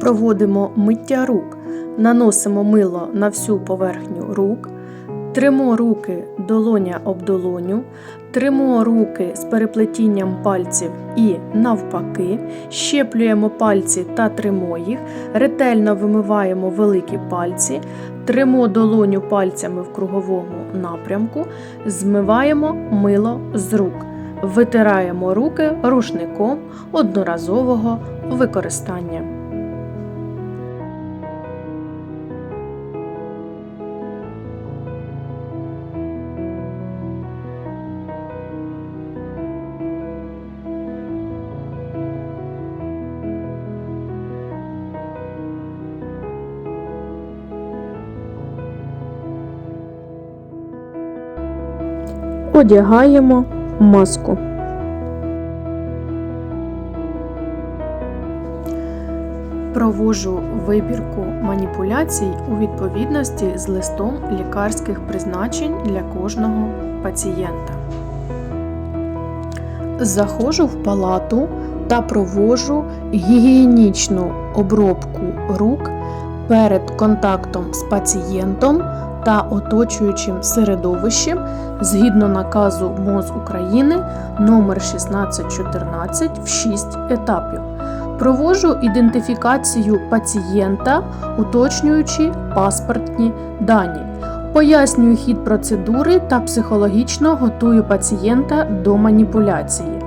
Проводимо миття рук, наносимо мило на всю поверхню рук, тримо руки долоня об долоню, тримо руки з переплетінням пальців і навпаки, щеплюємо пальці та тримо їх, ретельно вимиваємо великі пальці, тримо долоню пальцями в круговому напрямку, змиваємо мило з рук. Витираємо руки рушником одноразового використання. Одягаємо маску. Провожу вибірку маніпуляцій у відповідності з листом лікарських призначень для кожного пацієнта. Заходжу в палату та провожу гігієнічну обробку рук перед контактом з пацієнтом та оточуючим середовищем згідно наказу МОЗ України номер 1614 в 6 етапів. Проводжу ідентифікацію пацієнта, уточнюючи паспортні дані. Пояснюю хід процедури та психологічно готую пацієнта до маніпуляції.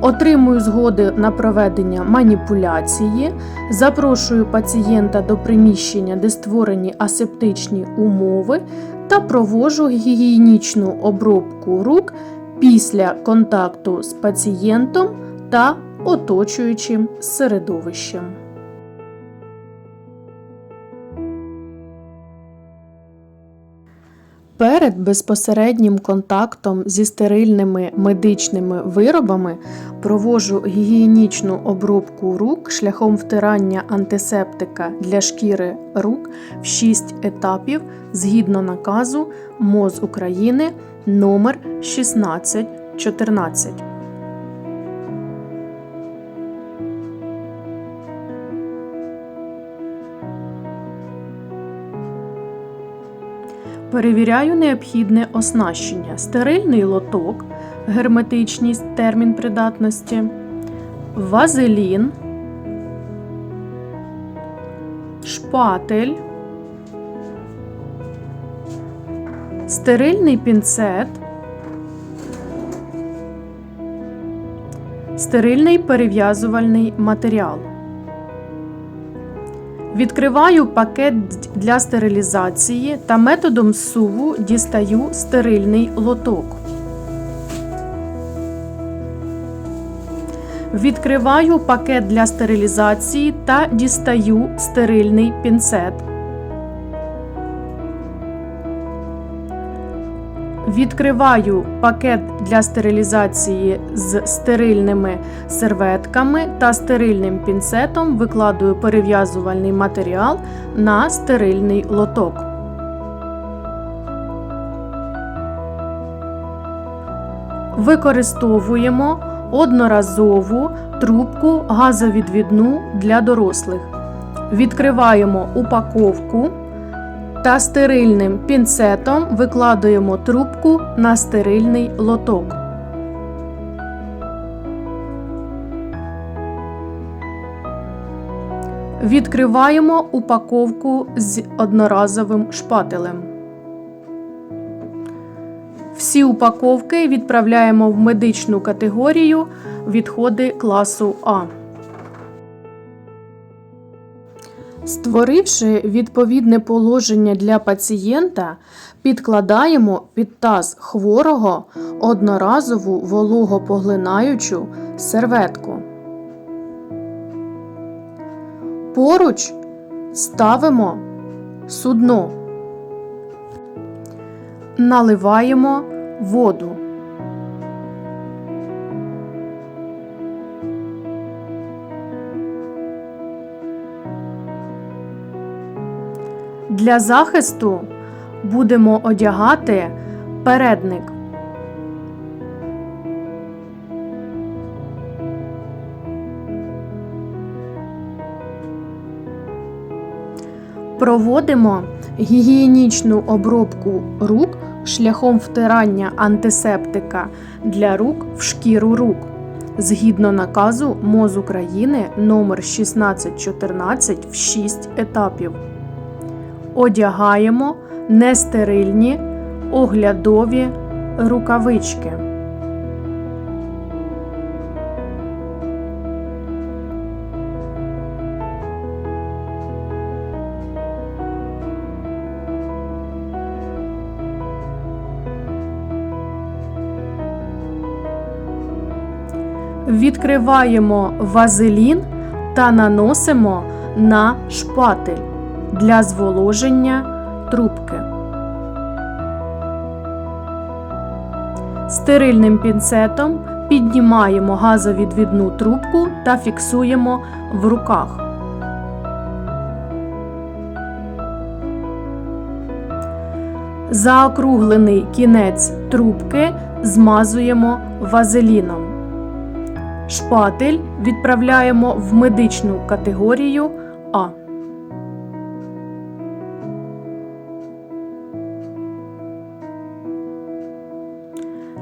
Отримую згоди на проведення маніпуляції, запрошую пацієнта до приміщення, де створені асептичні умови, та провожу гігієнічну обробку рук після контакту з пацієнтом та оточуючим середовищем. Перед безпосереднім контактом зі стерильними медичними виробами проводжу гігієнічну обробку рук шляхом втирання антисептика для шкіри рук в 6 етапів згідно наказу МОЗ України номер 1614. Перевіряю необхідне оснащення. Стерильний лоток, герметичність, термін придатності, вазелін, шпатель, стерильний пінцет, стерильний перев'язувальний матеріал. Відкриваю пакет для стерилізації та методом суву дістаю стерильний лоток. Відкриваю пакет для стерилізації та дістаю стерильний пінцет. Відкриваю пакет для стерилізації з стерильними серветками та стерильним пінцетом викладую перев'язувальний матеріал на стерильний лоток. Використовуємо одноразову трубку газовідвідну для дорослих. Відкриваємо упаковку та стерильним пінцетом викладаємо трубку на стерильний лоток. Відкриваємо упаковку з одноразовим шпателем. Всі упаковки відправляємо в медичну категорію відходи класу А. Створивши відповідне положення для пацієнта, підкладаємо під таз хворого одноразову вологопоглинаючу серветку. Поруч ставимо судно, наливаємо воду. Для захисту будемо одягати передник. Проводимо гігієнічну обробку рук шляхом втирання антисептика для рук в шкіру рук згідно наказу МОЗ України номер 1614 в 6 етапів. Одягаємо нестерильні оглядові рукавички. Відкриваємо вазелін та наносимо на шпатель для зволоження трубки. Стерильним пінцетом піднімаємо газовідвідну трубку та фіксуємо в руках. Заокруглений кінець трубки змазуємо вазеліном. Шпатель відправляємо в медичну категорію А.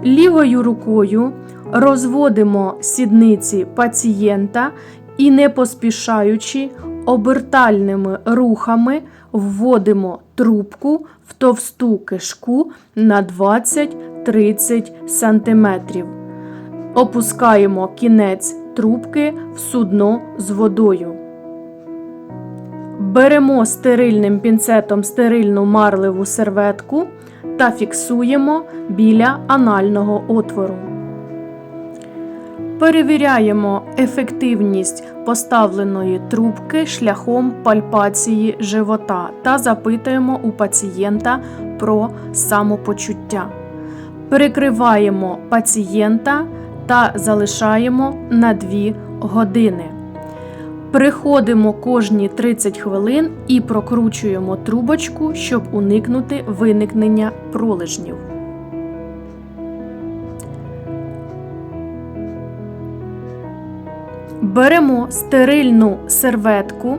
Лівою рукою розводимо сідниці пацієнта і, не поспішаючи, обертальними рухами вводимо трубку в товсту кишку на 20-30 см. Опускаємо кінець трубки в судно з водою. Беремо стерильним пінцетом стерильну марливу серветку та фіксуємо біля анального отвору. Перевіряємо ефективність поставленої трубки шляхом пальпації живота та запитуємо у пацієнта про самопочуття. Перекриваємо пацієнта та залишаємо на 2 години. Приходимо кожні 30 хвилин і прокручуємо трубочку, щоб уникнути виникнення пролежнів. Беремо стерильну серветку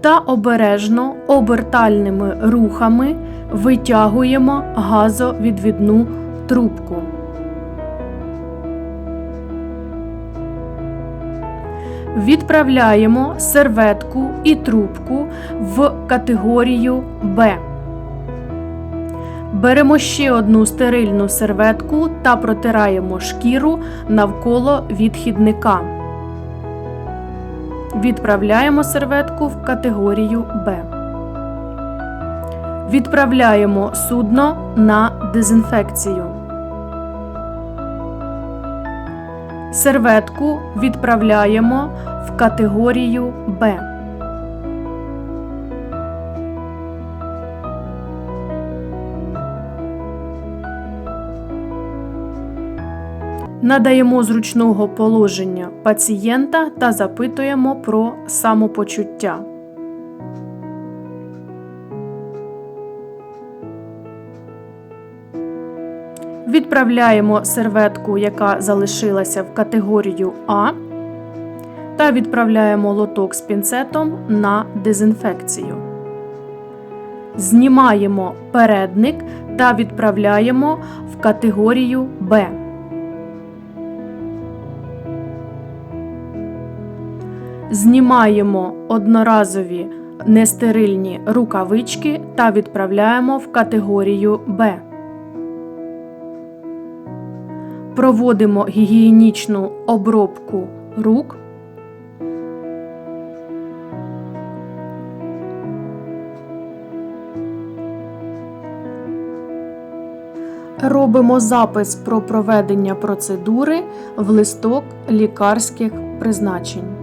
та обережно обертальними рухами витягуємо газовідвідну трубку. Відправляємо серветку і трубку в категорію Б. Беремо ще одну стерильну серветку та протираємо шкіру навколо відхідника. Відправляємо серветку в категорію Б. Відправляємо судно на дезінфекцію. Серветку відправляємо в категорію Б. Надаємо зручного положення пацієнта та запитуємо про самопочуття. Відправляємо серветку, яка залишилася в категорію А, та відправляємо лоток з пінцетом на дезінфекцію. Знімаємо передник та відправляємо в категорію Б. Знімаємо одноразові нестерильні рукавички та відправляємо в категорію Б. Проводимо гігієнічну обробку рук. Робимо запис про проведення процедури в листок лікарських призначень.